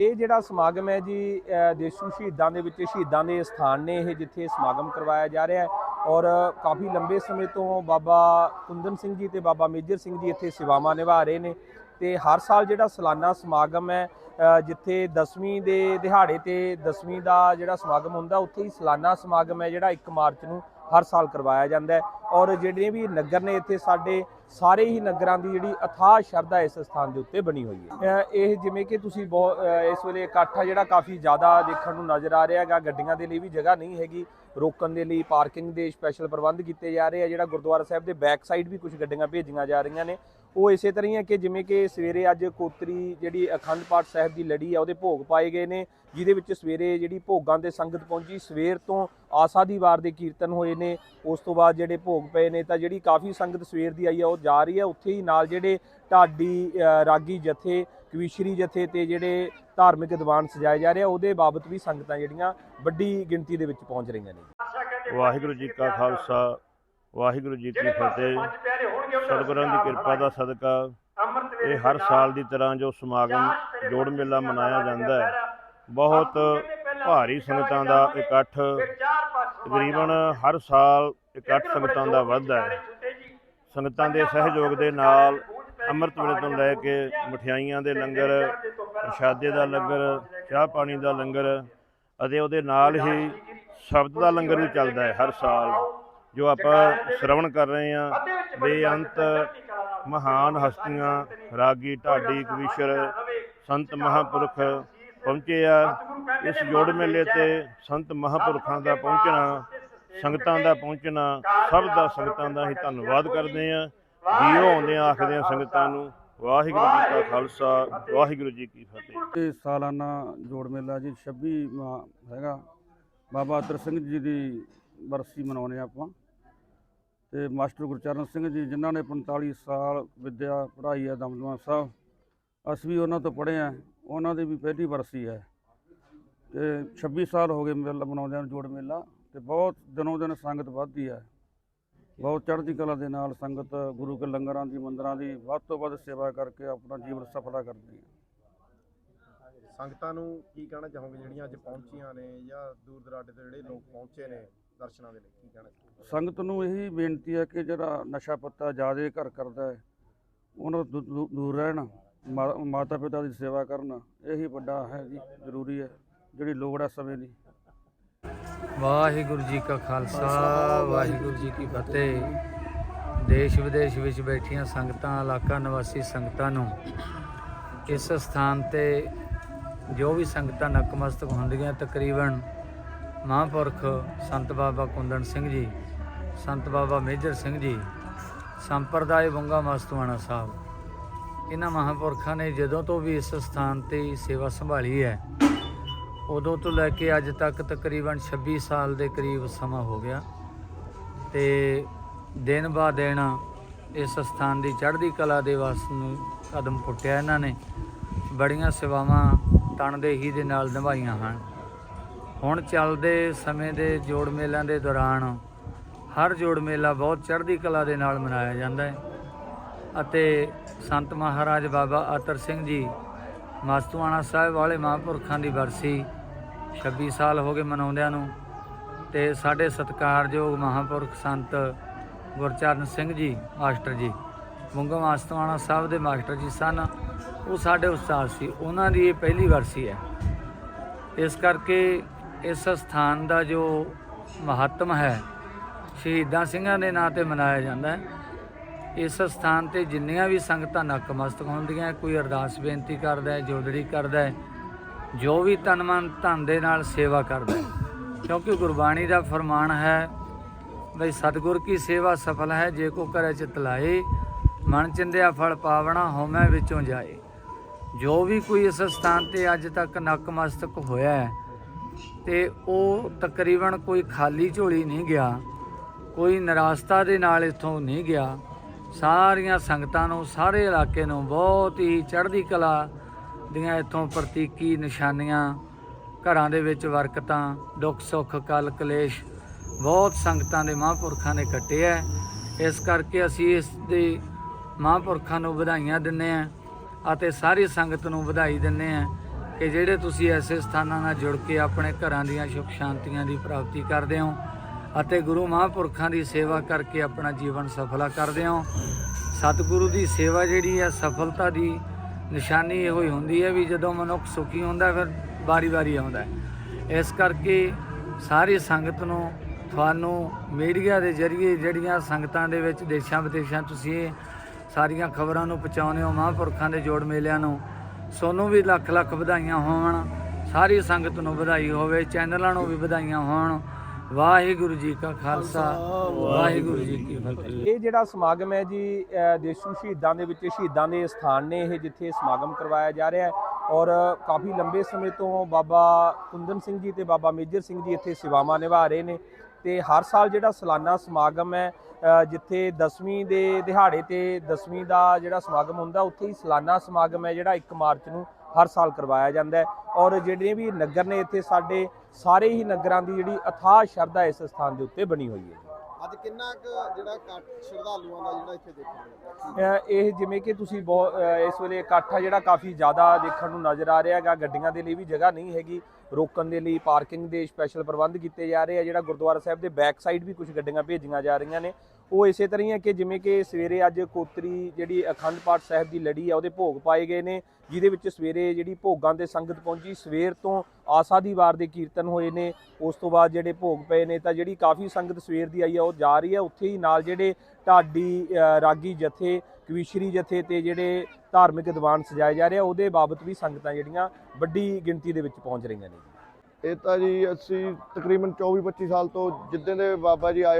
ਇਹ ਜਿਹੜਾ ਸਮਾਗਮ ਹੈ ਜੀ ਦੇਸ਼ੂ ਸ਼ਹੀਦਾਂ ਦੇ ਵਿੱਚ ਸ਼ਹੀਦਾਂ ਦੇ ਸਥਾਨ ਨੇ ਇਹ ਜਿੱਥੇ ਸਮਾਗਮ ਕਰਵਾਇਆ ਜਾ ਰਿਹਾ ਹੈ ਔਰ ਕਾਫੀ ਲੰਬੇ ਸਮੇਂ ਤੋਂ ਬਾਬਾ ਕੁੰਦਨ ਸਿੰਘ ਜੀ ਤੇ ਬਾਬਾ ਮੇਜਰ ਸਿੰਘ ਜੀ ਇੱਥੇ ਸੇਵਾਵਾਂ ਨਿਭਾ ਰਹੇ ਨੇ ਤੇ ਹਰ ਸਾਲ ਜਿਹੜਾ ਸਾਲਾਨਾ ਸਮਾਗਮ ਹੈ ਜਿੱਥੇ 10ਵੀਂ ਦੇ ਦਿਹਾੜੇ ਤੇ 10ਵੀਂ ਦਾ ਜਿਹੜਾ ਸਮਾਗਮ ਹੁੰਦਾ, ਉੱਥੇ ਹੀ ਸਾਲਾਨਾ ਸਮਾਗਮ ਹੈ ਜਿਹੜਾ 1 ਮਾਰਚ ਨੂੰ ਹਰ ਸਾਲ ਕਰਵਾਇਆ ਜਾਂਦਾ ਹੈ ਔਰ ਜਿਹੜੇ ਵੀ ਨਗਰ ਨੇ ਇੱਥੇ ਸਾਡੇ ਸਾਰੇ ਹੀ ਨਗਰਾਂ ਦੀ ਜਿਹੜੀ ਅਥਾਹ ਸ਼ਰਧਾ ਇਸ ਸਥਾਨ ਦੇ ਉੱਤੇ ਬਣੀ ਹੋਈ ਹੈ। ਇਹ ਜਿਵੇਂ ਕਿ ਤੁਸੀਂ ਬਹੁਤ ਇਸ ਵੇਲੇ ਇਕੱਠ ਜਿਹੜਾ ਕਾਫੀ ਜ਼ਿਆਦਾ ਦੇਖਣ ਨੂੰ ਨਜ਼ਰ ਆ ਰਿਹਾ ਹੈਗਾ। ਗੱਡੀਆਂ ਦੇ ਲਈ ਵੀ ਜਗ੍ਹਾ ਨਹੀਂ ਹੈਗੀ। ਰੋਕਣ ਦੇ ਲਈ ਪਾਰਕਿੰਗ ਦੇ ਸਪੈਸ਼ਲ ਪ੍ਰਬੰਧ ਕੀਤੇ ਜਾ ਰਹੇ ਆ। ਜਿਹੜਾ ਗੁਰਦੁਆਰਾ ਸਾਹਿਬ ਦੇ ਬੈਕ ਸਾਈਡ ਵੀ ਕੁਝ ਗੱਡੀਆਂ ਭੇਜੀਆਂ ਜਾ ਰਹੀਆਂ ਨੇ। ਉਹ ਇਸੇ ਤਰ੍ਹਾਂ ਹੀ ਹੈ ਕਿ ਜਿਵੇਂ ਕਿ ਸਵੇਰੇ ਅੱਜ ਕੋਤਰੀ ਜਿਹੜੀ ਅਖੰਡ ਪਾਠ ਸਾਹਿਬ ਦੀ ਲੜੀ ਆ ਉਹਦੇ ਭੋਗ ਪਾਏ ਗਏ ਨੇ ਜਿਹਦੇ ਵਿੱਚ ਸਵੇਰੇ ਜਿਹੜੀ ਭੋਗਾਂ ਤੇ ਸੰਗਤ ਪਹੁੰਚੀ ਸਵੇਰ ਤੋਂ ਆਸਾ ਦੀ ਵਾਰ ਦੇ ਕੀਰਤਨ ਹੋਏ ਨੇ ਉਸ ਤੋਂ ਬਾਅਦ ਜਿਹੜੇ ਭੋਗ ਪਏ ਨੇ ਤਾਂ ਜਿਹੜੀ ਕਾਫੀ ਸੰਗਤ ਸਵੇਰ ਦੀ ਆਈ ਆ ਉਹ ਜਾ ਰਹੀ ਹੈ ਉੱਥੇ ਹੀ ਨਾਲ ਜਿਹੜੇ ਢਾਡੀ ਰਾਗੀ ਜਥੇ ਕਵੀਸ਼ਰੀ ਜਥੇ ਤੇ ਜਿਹੜੇ ਧਾਰਮਿਕ ਦੀਵਾਨ ਸਜਾਏ ਜਾ ਰਹੇ ਆ ਉਹਦੇ ਬਾਬਤ ਵੀ ਸੰਗਤਾਂ ਜਿਹੜੀਆਂ ਵੱਡੀ ਗਿਣਤੀ ਦੇ ਵਿੱਚ ਪਹੁੰਚ ਰਹੀਆਂ ਨੇ। ਵਾਹਿਗੁਰੂ ਜੀ ਕਾ ਖਾਲਸਾ ਵਾਹਿਗੁਰੂ ਜੀ ਕੀ ਫਤਿਹ। ਸਤਿਗੁਰਾਂ ਦੀ ਕਿਰਪਾ ਦਾ ਸਦਕਾ ਇਹ ਹਰ ਸਾਲ ਦੀ ਤਰ੍ਹਾਂ ਜੋ ਸਮਾਗਮ ਜੋੜ ਮੇਲਾ ਮਨਾਇਆ ਜਾਂਦਾ ਹੈ। ਬਹੁਤ ਭਾਰੀ ਸੰਗਤਾਂ ਦਾ ਇਕੱਠ ਤਕਰੀਬਨ ਹਰ ਸਾਲ ਇਕੱਠ ਸੰਗਤਾਂ ਦਾ ਵੱਧਦਾ ਹੈ। ਸੰਗਤਾਂ ਦੇ ਸਹਿਯੋਗ ਦੇ ਨਾਲ ਅੰਮ੍ਰਿਤ ਵੇਲੇ ਤੋਂ ਲੈ ਕੇ ਮਠਿਆਈਆਂ ਦੇ ਲੰਗਰ ਪ੍ਰਸ਼ਾਦੇ ਦਾ ਲੰਗਰ ਚਾਹ ਪਾਣੀ ਦਾ ਲੰਗਰ ਅਤੇ ਉਹਦੇ ਨਾਲ ਹੀ ਸ਼ਬਦ ਦਾ ਲੰਗਰ ਵੀ ਚੱਲਦਾ ਹੈ ਹਰ ਸਾਲ। ਜੋ ਆਪਾਂ ਸ਼ਰਵਣ ਕਰ ਰਹੇ ਹਾਂ ਬੇਅੰਤ ਮਹਾਨ ਹਸਤੀਆਂ ਰਾਗੀ ਢਾਡੀ ਕਵੀਸ਼ਰ ਸੰਤ ਮਹਾਪੁਰਖ ਪਹੁੰਚੇ ਆ। ਇਸ ਜੋੜ ਮੇਲੇ ਤੇ ਸੰਤ ਮਹਾਪੁਰਖਾਂ ਦਾ ਪਹੁੰਚਣਾ ਸੰਗਤਾਂ ਦਾ ਪਹੁੰਚਣਾ ਸਭ ਦਾ ਸੰਗਤਾਂ ਦਾ ਹੀ ਧੰਨਵਾਦ ਕਰਦੇ ਆ ਜੀਓ ਆਉਂਦੇ ਆ ਆਖਦੇ ਆ ਸੰਗਤਾਂ ਨੂੰ ਵਾਹਿਗੁਰੂ ਜੀ ਕਾ ਖਾਲਸਾ ਵਾਹਿਗੁਰੂ ਜੀ ਕੀ ਫਤਿਹ। ਇਹ ਸਾਲਾਨਾ ਜੋੜ ਮੇਲਾ ਜੀ 26 ਮਾ- ਹੈਗਾ। ਬਾਬਾ ਅਤਰ ਸਿੰਘ ਜੀ ਦੀ ਬਰਸੀ ਮਨਾਉਂਦੇ ਹਾਂ ਆਪਾਂ। ਤੇ ਮਾਸਟਰ ਗੁਰਚਰਨ ਸਿੰਘ ਜੀ, ਜਿਨ੍ਹਾਂ ਨੇ 45 ਸਾਲ ਵਿੱਦਿਆ ਪੜ੍ਹਾਈ ਹੈ ਦਮਦਮਾ ਸਾਹਿਬ, ਅਸੀਂ ਵੀ ਉਹਨਾਂ ਤੋਂ ਪੜ੍ਹੇ ਆ ਉਹਨਾਂ ਦੀ ਵੀ ਪਹਿਲੀ ਬਰਸੀ ਹੈ। ਤੇ 26 ਸਾਲ ਹੋ ਗਏ ਮੇਲਾ ਮਨਾਉਂਦਿਆਂ ਨੂੰ ਜੋੜ ਮੇਲਾ ਤੇ ਬਹੁਤ ਦਿਨੋਂ ਦਿਨ ਸੰਗਤ ਵੱਧਦੀ ਹੈ। ਬਹੁਤ ਚੜ੍ਹਦੀ ਕਲਾ ਦੇ ਨਾਲ ਸੰਗਤ ਗੁਰੂ ਕੇ ਲੰਗਰਾਂ ਦੀ, ਮੰਦਰਾਂ ਦੀ ਵੱਧ ਤੋਂ ਵੱਧ ਸੇਵਾ ਕਰਕੇ ਆਪਣਾ ਜੀਵਨ ਸਫਲਾ ਕਰਦੀ ਹੈ। ਸੰਗਤਾਂ ਨੂੰ ਕੀ ਕਹਿਣਾ ਚਾਹੋਗੇ? ਜਿਹੜੀਆਂ ਅੱਜ ਪਹੁੰਚੀਆਂ ਨੇ ਜਾਂ ਦੂਰ ਦਰਾਡੇ ਤੋਂ ਜਿਹੜੇ ਲੋਕ ਪਹੁੰਚੇ ਨੇ ਦਰਸ਼ਨਾਂ ਦੇ ਲਈ ਕੀ ਕਹਿਣਾ ਸੰਗਤ ਨੂੰ ਇਹੀ ਬੇਨਤੀ ਹੈ ਕਿ ਜਿਹੜਾ ਨਸ਼ਾ ਪੱਤਾ ਜ਼ਿਆਦਾ ਘਰ ਕਰਦਾ ਹੈ ਉਹਨਾਂ ਤੋਂ ਦੂ- ਦੂਰ ਰਹਿਣ ਮਾ- ਮਾਤਾ ਪਿਤਾ ਦੀ ਸੇਵਾ ਕਰਨ ਇਹੀ ਵੱਡਾ ਹੈ ਜੀ ਜ਼ਰੂਰੀ ਹੈ ਜਿਹੜੀ ਲੋੜ ਹੈ ਸਮੇਂ ਦੀ। ਵਾਹਿਗੁਰੂ ਜੀ ਕਾ ਖਾਲਸਾ ਵਾਹਿਗੁਰੂ ਜੀ ਕੀ ਫਤਿਹ। ਦੇਸ਼ ਵਿਦੇਸ਼ ਵਿੱਚ ਬੈਠੀਆਂ ਸੰਗਤਾਂ ਇਲਾਕਾ ਨਿਵਾਸੀ ਸੰਗਤਾਂ ਨੂੰ ਇਸ ਸਥਾਨ ਤੇ ਜੋ ਵੀ ਸੰਗਤਾਂ ਨਕਮਸਤਕ ਹੁੰਦੀਆਂ ਤਕਰੀਬਨ ਮਹਾਂਪੁਰਖ ਸੰਤ ਬਾਬਾ ਕੁੰਦਨ ਸਿੰਘ ਜੀ, ਸੰਤ ਬਾਬਾ ਮੇਜਰ ਸਿੰਘ ਜੀ, ਸੰਪਰਦਾਇ ਬੰਗਾ ਮਸਤਵਾਣਾ ਸਾਹਿਬ। ਇਹਨਾਂ ਮਹਾਂਪੁਰਖਾਂ ਨੇ ਜਦੋਂ ਤੋਂ ਵੀ ਇਸ ਸਥਾਨ ਤੇ ਸੇਵਾ ਸੰਭਾਲੀ ਹੈ, ਉਦੋਂ ਤੋਂ ਲੈ ਕੇ ਅੱਜ ਤੱਕ ਤਕਰੀਬਨ 26 ਸਾਲ ਦੇ ਕਰੀਬ ਸਮਾਂ ਹੋ ਗਿਆ ਤੇ ਦਿਨ ਬਾ ਦਿਨ ਇਸ ਸਥਾਨ ਦੀ ਚੜ੍ਹਦੀ ਕਲਾ ਦੇ ਵਸ ਨੂੰ ਕਦਮ ਪੁੱਟਿਆ ਇਹਨਾਂ ਨੇ। ਬੜੀਆਂ ਸੇਵਾਵਾਂ ਤਨਦੇਹੀ ਦੇ ਨਾਲ ਨਿਭਾਈਆਂ ਹਨ। ਹੁਣ ਚੱਲਦੇ ਸਮੇਂ ਦੇ ਜੋੜ ਮੇਲਿਆਂ ਦੇ ਦੌਰਾਨ ਹਰ ਜੋੜ ਮੇਲਾ ਬਹੁਤ ਚੜ੍ਹਦੀ ਕਲਾ ਦੇ ਨਾਲ ਮਨਾਇਆ ਜਾਂਦਾ ਹੈ। ਅਤੇ ਸੰਤ ਮਹਾਰਾਜ ਬਾਬਾ ਅਤਰ ਸਿੰਘ ਜੀ, ਮਸਤੂਆਣਾ ਸਾਹਿਬ ਵਾਲੇ ਮਹਾਂਪੁਰਖਾਂ ਦੀ ਵਰਸੀ 26 ਸਾਲ ਹੋ ਗਏ ਮਨਾਉਂਦਿਆਂ ਨੂੰ ਤੇ ਸਾਡੇ ਸਤਿਕਾਰਯੋਗ ਮਹਾਂਪੁਰਖ ਸੰਤ ਗੁਰਚਰਨ ਸਿੰਘ ਜੀ, ਮਾਸਟਰ ਜੀ, ਮੁੰਗਾ ਮਸਤੂਆਣਾ ਸਾਹਿਬ ਦੇ ਮਾਸਟਰ ਜੀ ਸਨ। ਉਹ ਸਾਡੇ ਉਸਤਾਦ ਸੀ। ਉਹਨਾਂ ਦੀ ਇਹ ਪਹਿਲੀ ਵਰਸੀ ਹੈ। ਇਸ ਕਰਕੇ ਇਸ ਸਥਾਨ ਦਾ ਜੋ ਮਹੱਤਮ ਹੈ, ਸ਼ਹੀਦਾਂ ਸਿੰਘਾਂ ਦੇ ਨਾਂ ਤੇ ਮਨਾਇਆ ਜਾਂਦਾ ਹੈ। ਇਸ ਸਥਾਨ ਤੇ ਜਿੰਨੀਆਂ ਵੀ ਸੰਗਤਾਂ ਨਕਮਸਤਕ ਹੁੰਦੀਆਂ ਕੋਈ ਅਰਦਾਸ ਬੇਨਤੀ ਕਰਦਾ ਹੈ, ਜੋਦੜੀ ਕਰਦਾ ਹੈ, ਜੋ ਵੀ ਤਨ ਮਨ ਧਨ ਦੇ ਨਾਲ ਸੇਵਾ ਕਰਦਾ ਹੈ। ਕਿਉਂਕਿ ਗੁਰਬਾਣੀ ਦਾ ਫਰਮਾਨ ਹੈ, ਬਈ ਸਤਿਗੁਰ ਕੀ ਸੇਵਾ ਸਫਲ ਹੈ, ਜੇ ਕੋ ਕਰੇ ਚਿਤ ਲਾਏ, ਮਨ ਚਿੰਦਿਆ ਫਲ ਪਾਵਣਾ ਹੋਮੈ ਵਿੱਚੋਂ ਜਾਏ। ਜੋ ਵੀ ਕੋਈ ਇਸ ਸਥਾਨ ਤੇ ਅੱਜ ਤੱਕ ਨਕਮਸਤਕ ਹੋਇਆ ਹੈ ਤੇ ਉਹ ਤਕਰੀਬਨ ਕੋਈ ਖਾਲੀ ਝੋਲੀ ਨਹੀਂ ਗਿਆ, ਕੋਈ ਨਿਰਾਸਤਾ ਦੇ ਨਾਲ ਇੱਥੋਂ ਨਹੀਂ ਗਿਆ। ਸਾਰੀਆਂ ਸੰਗਤਾਂ ਨੂੰ, ਸਾਰੇ ਇਲਾਕੇ ਨੂੰ ਬਹੁਤ ਹੀ ਚੜ੍ਹਦੀ ਕਲਾ ਦੀਆਂ ਇੱਥੋਂ ਪ੍ਰਤੀਕੀ ਨਿਸ਼ਾਨੀਆਂ, ਘਰਾਂ ਦੇ ਵਿੱਚ ਵਰਕਤਾਂ, ਦੁੱਖ ਸੁੱਖ, ਕਲ ਕਲੇਸ਼, ਬਹੁਤ ਸੰਗਤਾਂ ਦੇ ਮਹਾਂਪੁਰਖਾਂ ਨੇ ਕੱਟਿਆ ਇਸ ਕਰਕੇ ਅਸੀਂ ਇਸ ਦੇ ਮਹਾਂਪੁਰਖਾਂ ਨੂੰ ਵਧਾਈਆਂ ਦਿੰਨੇ ਆ ਅਤੇ ਸਾਰੀ ਸੰਗਤ ਨੂੰ ਵਧਾਈ ਦਿੰਨੇ ਆ ਕਿ ਜਿਹੜੇ ਤੁਸੀਂ ਐਸੇ ਸਥਾਨਾਂ ਨਾਲ ਜੁੜ ਕੇ ਆਪਣੇ ਘਰਾਂ ਦੀਆਂ ਸੁਖ ਸ਼ਾਂਤੀਆਂ ਦੀ ਪ੍ਰਾਪਤੀ ਕਰਦੇ ਹੋ ਅਤੇ ਗੁਰੂ ਮਹਾਂਪੁਰਖਾਂ ਦੀ ਸੇਵਾ ਕਰਕੇ ਆਪਣਾ ਜੀਵਨ ਸਫਲਾ ਕਰਦੇ ਹੋ, ਸਤਿਗੁਰੂ ਦੀ ਸੇਵਾ ਜਿਹੜੀ ਹੈ ਸਫਲਤਾ ਦੀ ਨਿਸ਼ਾਨੀ ਇਹੋ ਹੀ ਹੁੰਦੀ ਹੈ ਵੀ ਜਦੋਂ ਮਨੁੱਖ ਸੁਖੀ ਹੁੰਦਾ ਫਿਰ ਵਾਰੀ-ਵਾਰੀ ਆਉਂਦਾ ਇਸ ਕਰਕੇ ਸਾਰੀ ਸੰਗਤ ਨੂੰ, ਤੁਹਾਨੂੰ ਮੀਡੀਆ ਦੇ ਜ਼ਰੀਏ ਜਿਹੜੀਆਂ ਸੰਗਤਾਂ ਦੇ ਵਿੱਚ ਦੇਸ਼ਾਂ ਵਿਦੇਸ਼ਾਂ ਤੁਸੀਂ ਸਾਰੀਆਂ ਖਬਰਾਂ ਨੂੰ ਪਹੁੰਚਾਉਂਦੇ ਹੋ, ਮਹਾਂਪੁਰਖਾਂ ਦੇ ਜੋੜ ਮੇਲਿਆਂ ਨੂੰ ਸੋਨੂੰ ਵੀ ਲੱਖ ਲੱਖ ਵਧਾਈਆਂ ਹੋਣ, ਸਾਰੀ ਸੰਗਤ ਨੂੰ ਵਧਾਈ ਹੋਵੇ, ਚੈਨਲਾਂ ਨੂੰ ਵੀ ਵਧਾਈਆਂ ਹੋਣ। ਵਾਹਿਗੁਰੂ ਜੀ ਕਾ ਖਾਲਸਾ, ਵਾਹਿਗੁਰੂ ਜੀ ਕੀ ਫਤਿਹ। ਇਹ ਜਿਹੜਾ ਸਮਾਗਮ ਹੈ ਜੀ ਦੇਸ਼ੂ ਸ਼ਹੀਦਾਂ ਦੇ ਵਿੱਚ ਸ਼ਹੀਦਾਂ ਦੇ ਸਥਾਨ ਨੇ ਇਹ, ਜਿੱਥੇ ਸਮਾਗਮ ਕਰਵਾਇਆ ਜਾ ਰਿਹਾ ਹੈ। ਔਰ ਕਾਫੀ ਲੰਬੇ ਸਮੇਂ ਤੋਂ ਬਾਬਾ ਕੁੰਦਨ ਸਿੰਘ ਜੀ ਤੇ ਬਾਬਾ ਮੇਜਰ ਸਿੰਘ ਜੀ ਇੱਥੇ ਸੇਵਾਵਾਂ ਨਿਭਾ ਰਹੇ ਨੇ। ਤੇ ਹਰ ਸਾਲ ਜਿਹੜਾ ਸਾਲਾਨਾ ਸਮਾਗਮ ਹੈ ਜਿੱਥੇ 10ਵੀਂ ਦੇ ਦਿਹਾੜੇ ਤੇ 10ਵੀਂ ਦਾ ਜਿਹੜਾ ਸਮਾਗਮ ਹੁੰਦਾ, ਉੱਥੇ ਹੀ ਸਾਲਾਨਾ ਸਮਾਗਮ ਹੈ ਜਿਹੜਾ 1 ਮਾਰਚ ਨੂੰ ਹਰ ਸਾਲ ਕਰਵਾਇਆ ਜਾਂਦਾ ਹੈ। ਔਰ ਜਿਹੜੇ ਵੀ ਨਗਰ ਨੇ ਇੱਥੇ ਸਾਡੇ, ਸਾਰੇ ਹੀ ਨਗਰਾਂ ਦੀ ਜਿਹੜੀ ਅਥਾਹ ਸ਼ਰਧਾ ਇਸ ਸਥਾਨ ਦੇ ਉੱਤੇ ਬਣੀ ਹੋਈ ਹੈ ਅੱਜ ਕਿੰਨਾ ਕੁ ਜਿਹੜਾ ਇਕੱਠ ਸ਼ਰਧਾਲੂਆਂ ਦਾ ਜਿਹੜਾ ਇੱਥੇ ਦੇਖਣ ਨੂੰ ਮਿਲਿਆ? ਅ, ਇਹ ਜਿਵੇਂ ਕਿ ਤੁਸੀਂ ਬਹੁਤ ਅ, ਇਸ ਵੇਲੇ ਇਕੱਠ ਆ ਜਿਹੜਾ ਕਾਫੀ ਜ਼ਿਆਦਾ ਦੇਖਣ ਨੂੰ ਨਜ਼ਰ ਆ ਰਿਹਾ ਹੈਗਾ ਗੱਡੀਆਂ ਦੇ ਲਈ ਵੀ ਜਗ੍ਹਾ ਨਹੀਂ ਹੈਗੀ ਰੋਕਣ ਦੇ ਲਈ ਪਾਰਕਿੰਗ ਦੇ ਸਪੈਸ਼ਲ ਪ੍ਰਬੰਧ ਕੀਤੇ ਜਾ ਰਹੇ ਆ ਜਿਹੜਾ ਗੁਰਦੁਆਰਾ ਸਾਹਿਬ ਦੇ ਬੈਕ ਸਾਈਡ ਵੀ ਕੁਝ ਗੱਡੀਆਂ ਭੇਜੀਆਂ ਜਾ ਰਹੀਆਂ ਨੇ ਉਹ ਇਸੇ ਤਰ੍ਹਾਂ ਹੀ ਹੈ ਕਿ ਜਿਵੇਂ ਕਿ ਸਵੇਰੇ ਅੱਜ ਕੋਤਰੀ ਜਿਹੜੀ ਅਖੰਡ ਪਾਠ ਸਾਹਿਬ ਦੀ ਲੜੀ ਆ, ਉਹਦੇ ਭੋਗ ਪਾਏ ਗਏ ਨੇ, ਜਿਹਦੇ ਵਿੱਚ ਸਵੇਰੇ ਜਿਹੜੀ ਭੋਗਾਂ ਤੇ ਸੰਗਤ ਪਹੁੰਚੀ, ਸਵੇਰ ਤੋਂ ਆਸਾ ਦੀ ਵਾਰ ਦੇ ਕੀਰਤਨ ਹੋਏ ਨੇ, ਉਸ ਤੋਂ ਬਾਅਦ ਜਿਹੜੇ ਭੋਗ ਪਏ ਨੇ, ਤਾਂ ਜਿਹੜੀ ਕਾਫੀ ਸੰਗਤ ਸਵੇਰ ਦੀ ਆਈ ਆ, ਉਹ ਜਾ ਰਹੀ ਹੈ ਉੱਥੇ ਹੀ ਨਾਲ ਜਿਹੜੇ ਢਾਡੀ ਰਾਗੀ ਜਥੇ, ਕਵੀਸ਼ਰੀ ਜਥੇ ਤੇ ਜਿਹੜੇ ਧਾਰਮਿਕ ਦੀਵਾਨ ਸਜਾਏ ਜਾ ਰਹੇ ਆ, ਉਹਦੇ ਬਾਬਤ ਵੀ ਸੰਗਤਾਂ ਜਿਹੜੀਆਂ ਵੱਡੀ ਗਿਣਤੀ ਦੇ ਵਿੱਚ ਪਹੁੰਚ ਰਹੀਆਂ ਨੇ। ਇਹ ਤਾਂ ਜੀ ਅਸੀਂ ਤਕਰੀਬਨ 24 25 ਸਾਲ ਤੋਂ ਜਿੱਦਾਂ ਦੇ ਬਾਬਾ ਜੀ ਆਏ